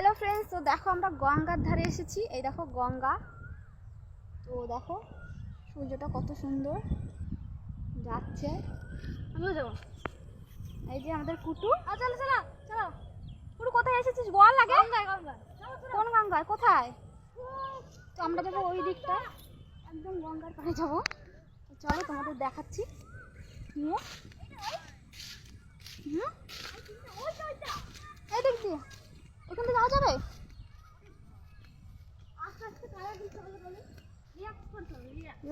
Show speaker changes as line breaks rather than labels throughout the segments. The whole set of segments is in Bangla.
হ্যালো ফ্রেন্ডস তো দেখো আমরা গঙ্গার ধারে এসেছি। এই দেখো গঙ্গা। তো দেখো সূর্যটা কত সুন্দর যাচ্ছে। আমিও যাব। এই যে আমাদের কুটু।
চলো চলো চলো।
কুটু কোথায় এসেছিস বল
চলো
কোন গঙ্গায়? কোথায়? তো আমরা যাব ওই দিকটা। একদম গঙ্গার পাড়ে যাব। চলো তোমাদের দেখাচ্ছি। নিয়ে হুম? এই দিক থেকে যাওয়া যাবে?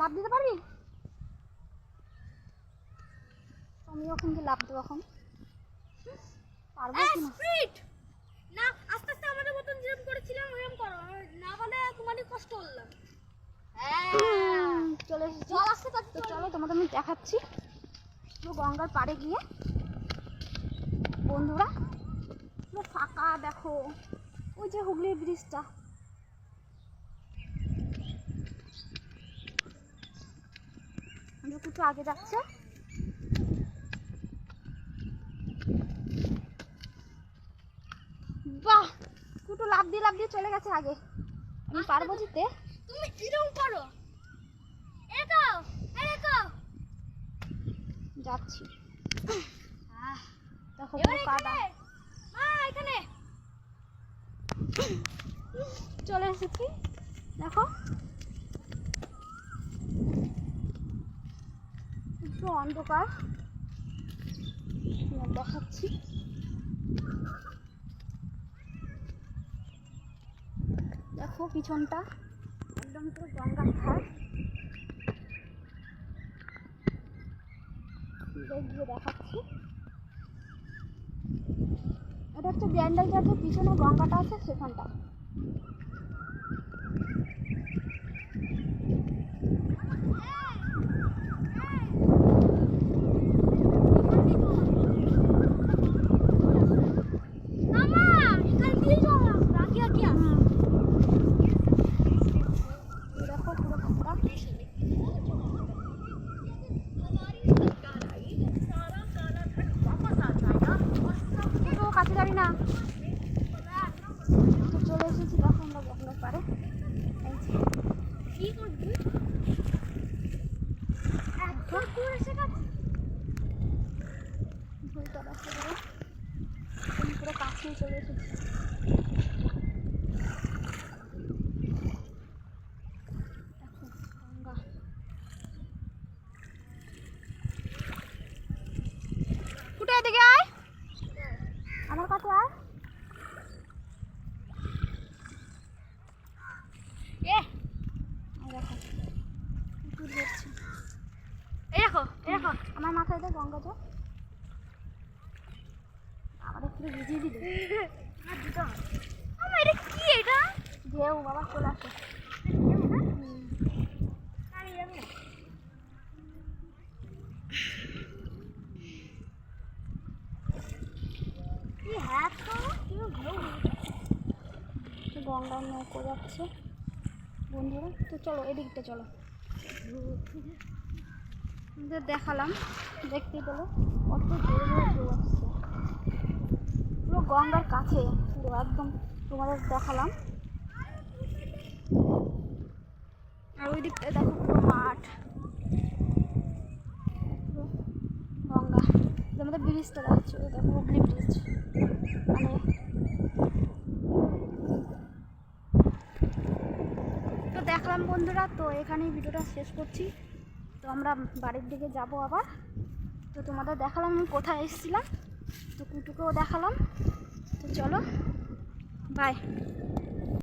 লাভ দিতে পারবি? আমি ওখান থেকে লাভ দেবো এখন। পারব না
আস্তে আস্তে আমাদের মতন যেরকম করেছিলাম ওরকম করো। না তোমারই কষ্ট
চলে এসেছি।
জল আসতে
তো চলো। তোমাদের আমি দেখাচ্ছি। গঙ্গার পাড়ে গিয়ে। বন্ধুরা পুরো ফাঁকা দেখো। ওই যে হুগলি ব্রিজটা একটু আগে যাচ্ছে। বাহ! কুটু লাভ দিয়ে লাভ দিয়ে চলে গেছে আগে। আমি পারব জিতে
তুমি এরকম করো?
যাচ্ছি দেখো
এবার
পুরো কাদা
এখানে মা এখানে
চলে এসেছি দেখো। একটু অন্ধকার। দেখাচ্ছি। দেখো পিছনটা। একদম পুরো গঙ্গার ধার গিয়ে দেখাচ্ছি। এটা হচ্ছে ব্যান্ডেল চার্চের পিছনে গঙ্গাটা আছে সেখানটা
মামা এখান দিয়ে যাও আগে আগে আসো
এই দেখো পুরো গঙ্গা একটু কাছে যাবি না তো চলে এসেছি দেখো আমরা গঙ্গার পারে
কি করবি
পুরো কাছেই চলে এসেছি দেখো গঙ্গা ফুটে এদিকে আয় আমার
এ
দেখো। কুকুর
দেখো
আমার মাথায় দেয় গঙ্গা জল। আবার একটু ভিজিয়ে দিলে
আর আমার এটা কি এটা?
ঢেউ বাবা চলে আসে
আরে যাবে কি হ্যাঁ তো কি ভালো
তো গঙ্গার নৌকো যাচ্ছে। বন্ধুরা, তো চলো, এদিকটা চলো। দেখালাম, দেখতে পেল কত জোরে আসছে। পুরো গঙ্গার কাছে, পুরো একদম তোমাদের দেখালাম। আর ওই দিকটা দেখো পুরো মাঠ। গঙ্গা। আমাদের ব্রিজটা ওই দেখো হুগলি ব্রিজ মানে দেখলাম বন্ধুরা, তো এখানেই ভিডিওটা শেষ করছি। তো আমরা বাড়ির দিকে যাব আবার। তো তোমাদের দেখালাম আমি কোথায় এসেছিলাম। তো কুটুকেও দেখালাম। তো চলো বাই